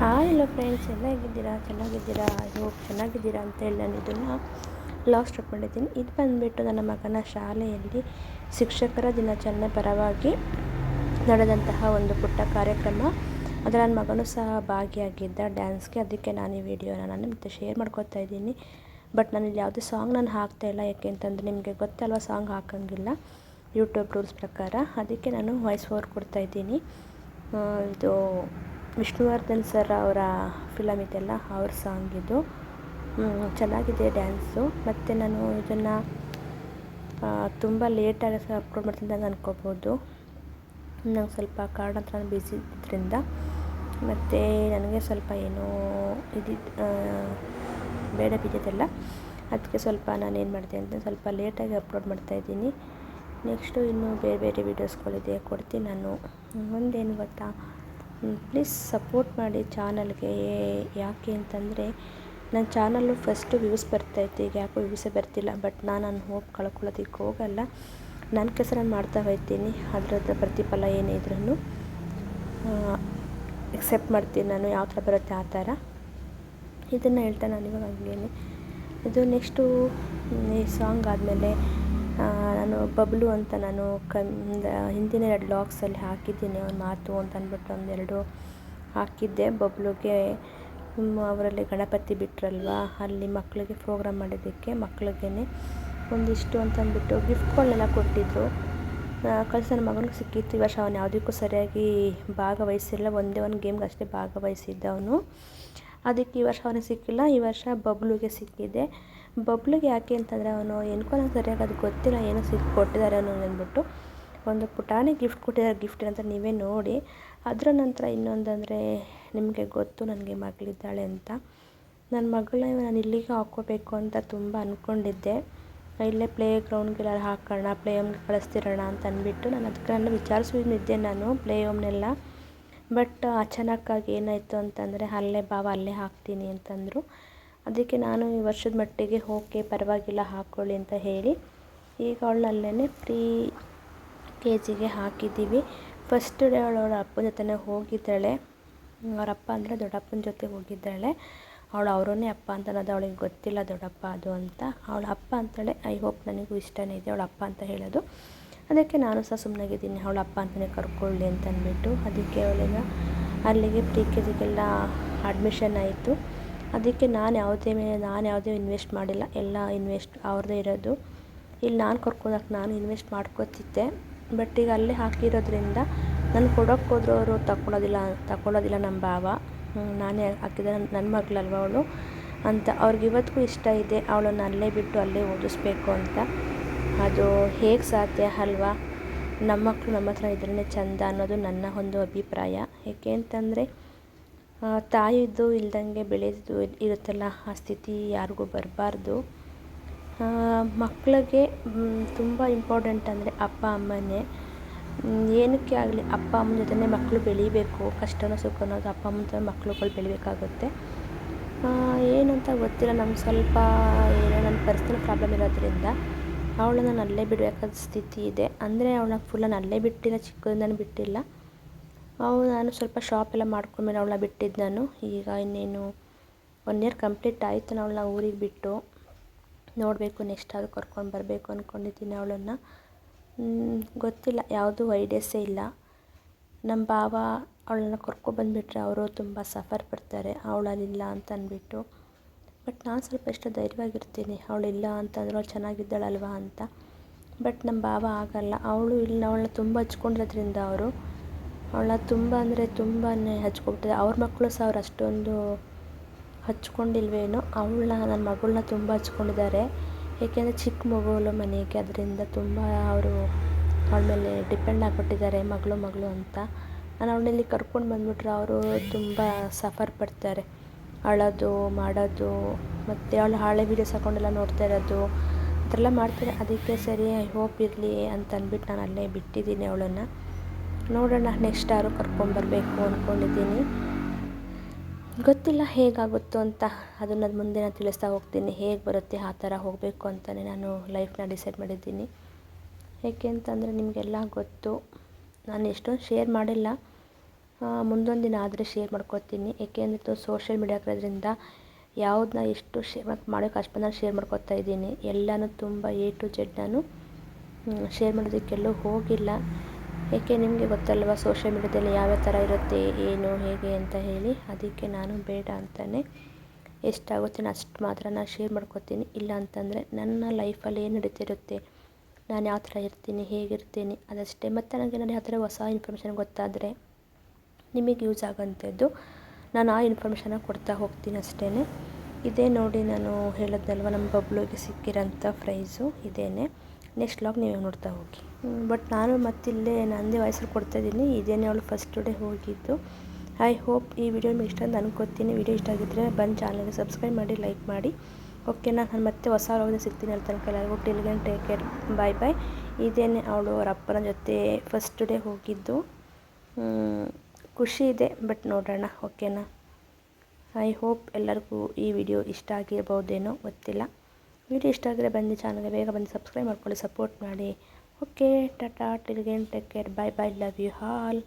Hi hello friends ಚೆನ್ನಾಗಿದ್ದೀರಾ? ಚೆನ್ನಾಗಿದ್ದೀರಾ? I hope ಚೆನ್ನಾಗಿದ್ದೀರಾ ಅಂತ ಹೇಳಿ ನಾನು ಇದನ್ನು ಲಾಸ್ಟ್ ಸ್ಟಾರ್ಟ್ ಇದು ಬಂದುಬಿಟ್ಟು ನನ್ನ ಮಗನ ಶಾಲೆಯಲ್ಲಿ ಶಿಕ್ಷಕರ ದಿನಾಚರಣೆ ಪರವಾಗಿ ನಡೆದಂತಹ ಒಂದು ಪುಟ್ಟ ಕಾರ್ಯಕ್ರಮ. ಅದರ ನನ್ನ ಮಗನೂ ಸಹ ಭಾಗಿಯಾಗಿದ್ದ ಡ್ಯಾನ್ಸ್ಗೆ ಅದಕ್ಕೆ ನಾನು ಈ ವಿಡಿಯೋನ ನಾನು ಮತ್ತೆ ಶೇರ್ ಮಾಡ್ಕೊತಾ ಇದ್ದೀನಿ. ಬಟ್ ನಾನು ಇಲ್ಲಿ ಯಾವುದೇ ಸಾಂಗ್ ನಾನು ಹಾಕ್ತಾಯಿಲ್ಲ ಯಾಕೆ ಅಂತಂದರೆ ನಿಮಗೆ ಗೊತ್ತಲ್ವ ಸಾಂಗ್ ಹಾಕೋಂಗಿಲ್ಲ. ಯೂಟ್ಯೂಬ್ ರೂಲ್ಸ್ ಪ್ರಕಾರ. ಅದಕ್ಕೆ ನಾನು ವಾಯ್ಸ್ ಓವರ್ ಕೊಡ್ತಾಯಿದ್ದೀನಿ ಇದು ವಿಷ್ಣುವರ್ಧನ್ ಸರ್ ಅವರ ಫಿಲಮ್ ಇದೆಲ್ಲ ಅವ್ರ ಸಾಂಗ್ ಇದು. ಚೆನ್ನಾಗಿದೆ ಡ್ಯಾನ್ಸು ಮತ್ತು ನಾನು ಇದನ್ನು ತುಂಬ ಲೇಟಾಗಿ ಸಹ ಅಪ್ಲೋಡ್ ಮಾಡ್ತೀನಿ ಅಂತ ಅಂದ್ಕೋಬೋದು ನಂಗೆ ಸ್ವಲ್ಪ ಕಾರಣತ್ರ ನಾನು ಬ್ಯುಸಿ ಇದ್ದರಿಂದ ಮತ್ತು ನನಗೆ ಸ್ವಲ್ಪ ಏನೋ ಇದು ಬೇಡ ಬಿದ್ದಿದ್ದೆಲ್ಲ. ಅದಕ್ಕೆ ಸ್ವಲ್ಪ ನಾನು ಏನು ಮಾಡಿದೆ ಅಂತ ಸ್ವಲ್ಪ ಲೇಟಾಗಿ ಅಪ್ಲೋಡ್ ಮಾಡ್ತಾಯಿದ್ದೀನಿ ನೆಕ್ಸ್ಟು ಇನ್ನೂ ಬೇರೆ ಬೇರೆ ವೀಡಿಯೋಸ್ಗಳಿದೆ ಕೊಡ್ತೀನಿ ನಾನು. ಒಂದೇನು ಗೊತ್ತಾ? ಪ್ಲೀಸ್ ಸಪೋರ್ಟ್ ಮಾಡಿ ಚಾನಲ್ಗೆ ಯಾಕೆ ಅಂತಂದರೆ ನನ್ನ ಚಾನಲ್ಲು ಫಸ್ಟು ವ್ಯೂಸ್ ಬರ್ತಾಯಿತ್ತು ಈಗ ಯಾಕೋ ವ್ಯೂಸೇ ಬರ್ತಿಲ್ಲ ಬಟ್ ನಾನು ನನ್ನ ಹೋಪ್ ಕಳ್ಕೊಳ್ಳೋದಕ್ಕೆ ಹೋಗಲ್ಲ. ನನ್ನ ಕೆಲಸ ನಾನು ಮಾಡ್ತಾ ಹೋಗ್ತೀನಿ ಅದರದ್ದು ಪ್ರತಿಫಲ ಏನೇ ಇದ್ರೂ ಎಕ್ಸೆಪ್ಟ್ ಮಾಡ್ತೀನಿ ನಾನು, ಯಾವ ಥರ ಬರುತ್ತೆ ಆ ಥರ. ಇದನ್ನು ಹೇಳ್ತಾ ನಾನು ಇವಾಗ ಹಂಗೇನೆ. ಇದು ನೆಕ್ಸ್ಟು ಈ ಸಾಂಗ್ ಆದಮೇಲೆ ನಾನು ಬಬ್ಲು ಅಂತ ನಾನು ಕನ್ ಹಿಂದಿನ ಎರಡು ಲಾಕ್ಸಲ್ಲಿ ಹಾಕಿದ್ದೀನಿ, ಅವ್ನ ಮಾತು ಅಂತ ಅಂದ್ಬಿಟ್ಟು ಒಂದೆರಡು ಹಾಕಿದ್ದೆ. ಬಬ್ಲುಗೆ ಅವರಲ್ಲಿ ಗಣಪತಿ ಬಿಟ್ರಲ್ವ, ಅಲ್ಲಿ ಮಕ್ಕಳಿಗೆ ಪ್ರೋಗ್ರಾಮ್ ಮಾಡಿದ್ದಕ್ಕೆ ಮಕ್ಳಿಗೆ ಒಂದಿಷ್ಟು ಅಂತ ಅಂದ್ಬಿಟ್ಟು ಗಿಫ್ಟ್ಗಳನ್ನೆಲ್ಲ ಕೊಟ್ಟಿದ್ದರು ಕಳಿಸಿ ನನ್ನ ಮಗನಿಗೆ ಸಿಕ್ಕಿತ್ತು, ಈ ವರ್ಷ ಅವನು ಯಾವುದಕ್ಕೂ ಸರಿಯಾಗಿ ಭಾಗವಹಿಸಿಲ್ಲ, ಒಂದೇ ಒಂದು ಗೇಮ್ಗೆ ಅಷ್ಟೇ ಭಾಗವಹಿಸಿದ್ದ ಅವನು. ಅದಕ್ಕೆ ಈ ವರ್ಷ ಅವನಿಗೆ ಸಿಕ್ಕಿಲ್ಲ, ಈ ವರ್ಷ ಬಬ್ಲುಗೆ ಸಿಕ್ಕಿದೆ. ಬಬ್ಲುಗೆ ಯಾಕೆ ಅಂತಂದರೆ ಅವನು ಎನ್ಕೋ ನಂಗೆ ಸರಿಯಾಗಿ ಅದು ಗೊತ್ತಿಲ್ಲ, ಏನೋ ಸಿಕ್ಕಿ ಕೊಟ್ಟಿದ್ದಾರೆ ಅನ್ನೋ ಅಂದ್ಬಿಟ್ಟು ಒಂದು ಪುಟಾಣಿ ಗಿಫ್ಟ್ ಕೊಟ್ಟಿದ್ದಾರೆ ಗಿಫ್ಟ್ ಅಂತ ನೀವೇ ನೋಡಿ. ಅದರ ನಂತರ ಇನ್ನೊಂದಂದರೆ, ನಿಮಗೆ ಗೊತ್ತು ನನಗೆ ಮಗಳಿದ್ದಾಳೆ ಅಂತ. ನನ್ನ ಮಗಳ ನಾನು ಇಲ್ಲಿಗೆ ಹಾಕ್ಕೋಬೇಕು ಅಂತ ತುಂಬ ಅಂದ್ಕೊಂಡಿದ್ದೆ ಇಲ್ಲೇ ಪ್ಲೇ ಗ್ರೌಂಡ್ಗೆಲ್ಲ ಹಾಕೋಣ ಪ್ಲೇ ಹೋಮ್ಗೆ ಕಳಿಸ್ತಿರೋಣ ಅಂತ ಅಂದ್ಬಿಟ್ಟು ನಾನು ಅದಕ್ಕೆ ನಾನು ವಿಚಾರಿಸಿದ್ದೆ ನಾನು ಪ್ಲೇ ಹೋಮ್ನೆಲ್ಲ ಬಟ್ ಅಚಾನಕ್ಕಾಗಿ ಏನಾಯಿತು ಅಂತಂದರೆ, ಅಲ್ಲೇ ಬಾವ ಅಲ್ಲೇ ಹಾಕ್ತೀನಿ ಅಂತಂದರು. ಅದಕ್ಕೆ ನಾನು ಈ ವರ್ಷದ ಮಟ್ಟಿಗೆ ಓಕೆ ಪರವಾಗಿಲ್ಲ, ಹಾಕ್ಕೊಳ್ಳಿ ಅಂತ ಹೇಳಿ ಈಗ ಅವಳನ್ನಲ್ಲೇ ಪ್ರೀ ಕೆ ಜಿಗೆ ಹಾಕಿದ್ದೀವಿ. ಫಸ್ಟ್ ಡೇ ಅವಳು ಅವಳ ಅಪ್ಪನ ಜೊತೆನೇ ಹೋಗಿದ್ದಾಳೆ. ಅವ್ರ ಅಪ್ಪ ಅಂದರೆ ದೊಡ್ಡಪ್ಪನ ಜೊತೆ ಹೋಗಿದ್ದಾಳೆ. ಅವಳು ಅವರನ್ನೇ ಅಪ್ಪ ಅಂತ ಅನ್ನೋದು ಅವಳಿಗೆ ಗೊತ್ತಿಲ್ಲ, ದೊಡ್ಡಪ್ಪ, ಅದು ಅಂತ. ಅವಳ ಅಪ್ಪ ಅಂತಾಳೆ ಐ ಹೋಪ್ ನನಗೂ ಇಷ್ಟನೇ ಇದೆ, ಅವಳ ಅಪ್ಪ ಅಂತ ಹೇಳೋದು. ಅದಕ್ಕೆ ನಾನು ಸಹ ಸುಮ್ಮನಾಗಿದ್ದೀನಿ ಅವಳ ಅಪ್ಪ ಅಂತಲೇ ಕರ್ಕೊಳ್ಳಿ ಅಂತ ಅಂದ್ಬಿಟ್ಟು, ಅದಕ್ಕೆ ಅವಳಿಗೆ ಅಲ್ಲಿಗೆ ಪ್ರೀ ಕೆ ಜಿಗೆಲ್ಲ ಅಡ್ಮಿಷನ್ ಆಯಿತು. ಅದಕ್ಕೆ ನಾನು ಯಾವುದೇ ಮೇಲೆ, ನಾನು ಯಾವುದೇ ಇನ್ವೆಸ್ಟ್ ಮಾಡಿಲ್ಲ. ಎಲ್ಲ ಇನ್ವೆಸ್ಟ್ ಅವ್ರದ್ದೇ ಇರೋದು. ಇಲ್ಲಿ ನಾನು ಕರ್ಕೊಂಡೋಗಕ್ಕೆ ನಾನು ಇನ್ವೆಸ್ಟ್ ಮಾಡ್ಕೋತಿದ್ದೆ. ಬಟ್ ಈಗ ಅಲ್ಲೇ ಹಾಕಿರೋದ್ರಿಂದ ನಾನು ಕೊಡೋಕ್ಕೆ ಹೋದ್ರು ಅವರು ತಗೊಳ್ಳೋದಿಲ್ಲ ತಗೊಳ್ಳೋದಿಲ್ಲ ನಮ್ಮ ಭಾವ. ನಾನೇ ಹಾಕಿದ ನನ್ನ ಮಗಳಲ್ವ ಅವಳು? ಅಂತ ಅವ್ರಿಗೆ ಇವತ್ತಿಗೂ ಇಷ್ಟ ಇದೆ. ಅವಳನ್ನು ಅಲ್ಲೇ ಬಿಟ್ಟು ಅಲ್ಲೇ ಓದಿಸ್ಬೇಕು ಅಂತ. ಅದು ಹೇಗೆ ಸಾಧ್ಯ ಅಲ್ವಾ? ನಮ್ಮ ಮಕ್ಕಳು ನಮ್ಮ ಹತ್ರ ಇದ್ರೇ ಚೆಂದ ಅನ್ನೋದು ನನ್ನ ಒಂದು ಅಭಿಪ್ರಾಯ. ಏಕೆ ಅಂತಂದರೆ ತಾಯಿದ್ದು ಇಲ್ದಂಗೆ ಬೆಳೆದು ಇರುತ್ತಲ್ಲ, ಆ ಸ್ಥಿತಿ ಯಾರಿಗೂ ಬರಬಾರ್ದು. ಮಕ್ಕಳಿಗೆ ತುಂಬ ಇಂಪಾರ್ಟೆಂಟ್ ಅಂದರೆ ಅಪ್ಪ, ಅಮ್ಮನೇ. ಏನಕ್ಕೆ ಆಗಲಿ, ಅಪ್ಪ ಅಮ್ಮನ ಜೊತೆನೇ ಮಕ್ಕಳು ಬೆಳಿಬೇಕು. ಕಷ್ಟನೋ, ಸುಖನೋ ಅದು ಅಪ್ಪ ಅಮ್ಮನ ಜೊತೆ ಮಕ್ಳುಗಳು ಬೆಳಿಬೇಕಾಗುತ್ತೆ. ಏನಂತ ಗೊತ್ತಿಲ್ಲ ನಮ್ಮ ಸ್ವಲ್ಪ ಏನೋ ನನ್ನ ಪರ್ಸ್ನಲ್ ಪ್ರಾಬ್ಲಮ್ ಇರೋದ್ರಿಂದ ಅವಳನ್ನ ನಾನು ಅಲ್ಲೇ ಬಿಡಬೇಕಾದ ಸ್ಥಿತಿ ಇದೆ. ಅಂದರೆ ಅವಳನ್ನ ಫುಲ್ ನಾನು ಅಲ್ಲೇ ಬಿಟ್ಟಿಲ್ಲ, ಚಿಕ್ಕದಿಂದನೂ ಬಿಟ್ಟಿಲ್ಲ. ಅವು ನಾನು ಸ್ವಲ್ಪ ಶಾಪ್ ಎಲ್ಲ ಮಾಡ್ಕೊಂಡ್ಮೇಲೆ ಅವಳನ್ನ ಬಿಟ್ಟಿದ್ದು ನಾನು. ಈಗ ಇನ್ನೇನು ಒನ್ ಇಯರ್ ಕಂಪ್ಲೀಟ್ ಆಯಿತು ನಾನು ಅವಳನ್ನ ಊರಿಗೆ ಬಿಟ್ಟು. ನೋಡಬೇಕು ನೆಕ್ಸ್ಟ್ ಅದು ಕರ್ಕೊಂಡು ಬರಬೇಕು ಅಂದ್ಕೊಂಡಿದ್ದೀನಿ ಅವಳನ್ನು. ಗೊತ್ತಿಲ್ಲ, ಯಾವುದೂ ಐಡಿಯಾಸೇ ಇಲ್ಲ. ನಮ್ಮ ಭಾವ ಅವಳನ್ನ ಕರ್ಕೊಬಂದುಬಿಟ್ರೆ ಅವರು ತುಂಬ ಸಫರ್ ಪಡ್ತಾರೆ ಅವಳಲ್ಲಿಲ್ಲ ಅಂತ ಅಂದ್ಬಿಟ್ಟು ಬಟ್ ನಾನು ಸ್ವಲ್ಪ ಎಷ್ಟು ಧೈರ್ಯವಾಗಿರ್ತೀನಿ ಅವಳಿಲ್ಲ ಅಂತಂದ್ರೆ ಅವಳು ಚೆನ್ನಾಗಿದ್ದಾಳಲ್ವಾ ಅಂತ. ಬಟ್ ನಮ್ಮ ಭಾವ ಆಗಲ್ಲ, ಅವಳು ಇಲ್ಲ, ಅವಳನ್ನ ತುಂಬ ಹಚ್ಕೊಂಡಿರೋದ್ರಿಂದ ಅವರು ಅವಳನ್ನ ತುಂಬ ಅಂದರೆ ತುಂಬಾ ಹಚ್ಕೊಬಿಟ್ಟಿದೆ. ಅವ್ರ ಮಕ್ಕಳು ಸಹ ಅವ್ರು ಅಷ್ಟೊಂದು ಹಚ್ಕೊಂಡಿಲ್ವೇನೋ ಅವಳನ್ನ, ನನ್ನ ಮಗಳನ್ನ ತುಂಬ ಹಚ್ಕೊಂಡಿದ್ದಾರೆ. ಏಕೆಂದರೆ ಚಿಕ್ಕ ಮಗುಳು ಮನೆಗೆ, ಅದರಿಂದ ತುಂಬ ಅವರು ಅವಳ ಮೇಲೆ ಡಿಪೆಂಡ್ ಆಗಿಬಿಟ್ಟಿದ್ದಾರೆ, ಮಗಳು ಮಗಳು ಅಂತ. ನಾನು ಅವಳಲ್ಲಿ ಕರ್ಕೊಂಡು ಬಂದುಬಿಟ್ರೆ ಅವರು ತುಂಬ ಸಫರ್ ಪಡ್ತಾರೆ. ಅಳೋದು, ಮಾಡೋದು, ಮತ್ತು ಅವಳು ಹಾಳೆ ವೀಡಿಯೋಸ್ ಹಾಕೊಂಡೆಲ್ಲ ನೋಡ್ತಾ ಇರೋದು ಆ ಥರ ಎಲ್ಲ ಮಾಡ್ತಾರೆ. ಅದಕ್ಕೆ ಸರಿ, ಐ ಹೋಪ್ ಇರಲಿ ಅಂತ ಅಂದ್ಬಿಟ್ಟು ನಾನು ಅಲ್ಲೇ ಬಿಟ್ಟಿದ್ದೀನಿ ಅವಳನ್ನು. ನೋಡೋಣ ನೆಕ್ಸ್ಟ್ ಯಾರು ಕರ್ಕೊಂಬರಬೇಕು ಅಂದ್ಕೊಂಡಿದ್ದೀನಿ ಗೊತ್ತಿಲ್ಲ ಹೇಗಾಗುತ್ತೋ ಅಂತ, ಅದನ್ನು ಮುಂದೆ ನಾನು ತಿಳಿಸ್ತಾ ಹೋಗ್ತೀನಿ, ಹೇಗೆ ಬರುತ್ತೆ, ಆ ಥರ ಹೋಗಬೇಕು ಅಂತಲೇ ನಾನು ಲೈಫ್ನ ಡಿಸೈಡ್ ಮಾಡಿದ್ದೀನಿ. ಏಕೆ ಅಂತಂದರೆ ನಿಮಗೆಲ್ಲ ಗೊತ್ತು, ನಾನು ಎಷ್ಟೊಂದು ಶೇರ್ ಮಾಡಿಲ್ಲ. ಮುಂದೊಂದು ದಿನ ಆದರೆ ಶೇರ್ ಮಾಡ್ಕೊತೀನಿ. ಏಕೆಂದರೆ ಸೋಷಿಯಲ್ ಮೀಡಿಯಾ ಇರೋದ್ರಿಂದ ಯಾವುದನ್ನ ಎಷ್ಟು ಶೇರ್ ಮಾಡೋಕ್ಕೆ ಅಷ್ಟು ನಾನು ಶೇರ್ ಮಾಡ್ಕೊತಾ ಇದ್ದೀನಿ. ಎಲ್ಲನೂ ತುಂಬ ಎ ಟು ಜೆಡ್ ನಾನು ಶೇರ್ ಮಾಡೋದಕ್ಕೆಲ್ಲೂ ಹೋಗಿಲ್ಲ. ಏಕೆ ನಿಮಗೆ ಗೊತ್ತಲ್ವ ಸೋಷಿಯಲ್ ಮೀಡ್ಯಾದಲ್ಲಿ ಯಾವ್ಯಾವ ಥರ ಇರುತ್ತೆ, ಏನು, ಹೇಗೆ ಅಂತ ಹೇಳಿ? ಅದಕ್ಕೆ ನಾನು ಬೇಡ ಅಂತಲೇ ಎಷ್ಟಾಗುತ್ತೆ ನಾನು ಅಷ್ಟು ಮಾತ್ರ ನಾನು ಶೇರ್ ಮಾಡ್ಕೊತೀನಿ. ಇಲ್ಲ ಅಂತಂದರೆ ನನ್ನ ಲೈಫಲ್ಲಿ ಏನು ನಡೀತಿರುತ್ತೆ, ನಾನು ಯಾವ ಥರ ಇರ್ತೀನಿ ಹೇಗಿರ್ತೀನಿ ಅದಷ್ಟೇ. ಮತ್ತು ನನಗೆ ನಾನು ಯಾವ ಥರ ಹೊಸ ಇನ್ಫಾರ್ಮೇಷನ್ ಗೊತ್ತಾದರೆ ನಿಮಗೆ ಯೂಸ್ ಆಗೋಂಥದ್ದು ನಾನು ಆ ಇನ್ಫಾರ್ಮೇಷನ್ನ ಕೊಡ್ತಾ ಹೋಗ್ತೀನಿ ಅಷ್ಟೇ ಇದೇ ನೋಡಿ ನಾನು ಹೇಳಿದ್ನಲ್ವ, ನಮ್ಮ ಬಬ್ಲುಗೆ ಸಿಕ್ಕಿರೋಂಥ ಪ್ರೈಸು ಇದೇನೆ. ನೆಕ್ಸ್ಟ್ ಲಾಗ್ ನೀವು ನೋಡ್ತಾ ಹೋಗಿ. ಬಟ್ ನಾನು ಮತ್ತಿಲ್ಲೇ ನಂದೇ ಕೊಡ್ತಾ ಕೊಡ್ತಾಯಿದ್ದೀನಿ. ಇದೇನೆ ಅವಳು ಫಸ್ಟ್ ಡೇ ಹೋಗಿದ್ದು. ಐ ಹೋಪ್ ಈ ವಿಡಿಯೋ ನಿಮಗೆ ಇಷ್ಟ ಅಂತ ಅನ್ಕೋತೀನಿ. ವಿಡಿಯೋ ಇಷ್ಟ ಆಗಿದ್ದರೆ ಬಂದು ಚಾನಲ್ಗೆ ಸಬ್ಸ್ಕ್ರೈಬ್ ಮಾಡಿ ಲೈಕ್ ಮಾಡಿ. ಓಕೆನಾ ನಾನು ಮತ್ತೆ ಹೊಸ ರೋಗದ ಸಿಗ್ತೀನಿ ಅಲ್ಲಿ ತನಕ ಎಲ್ಲರಿಗೂ. ಟೇಕ್ ಕೇರ್ ಬಾಯ್ ಬಾಯ್ ಇದೇನೆ ಅವಳು ಅವರ ಅಪ್ಪನ ಜೊತೆ ಫಸ್ಟ್ ಡೇ ಹೋಗಿದ್ದು. ಖುಷಿ ಇದೆ ಬಟ್ ನೋಡೋಣ. ಓಕೆನಾ ಐ ಹೋಪ್ ಎಲ್ಲರಿಗೂ ಈ ವಿಡಿಯೋ ಇಷ್ಟ ಆಗಿರ್ಬೋದೇನೋ ಗೊತ್ತಿಲ್ಲ. ವಿಡಿಯೋ ಇಷ್ಟ ಆಗಿದ್ರೆ ಬಂದು ಚಾನಲ್ಗೆ ಬೇಗ ಬಂದು ಸಬ್ಸ್ಕ್ರೈಬ್ ಮಾಡ್ಕೊಳ್ಳಿ ಸಪೋರ್ಟ್ ಮಾಡಿ. Okay, tata, till again, take care, bye bye, love you all.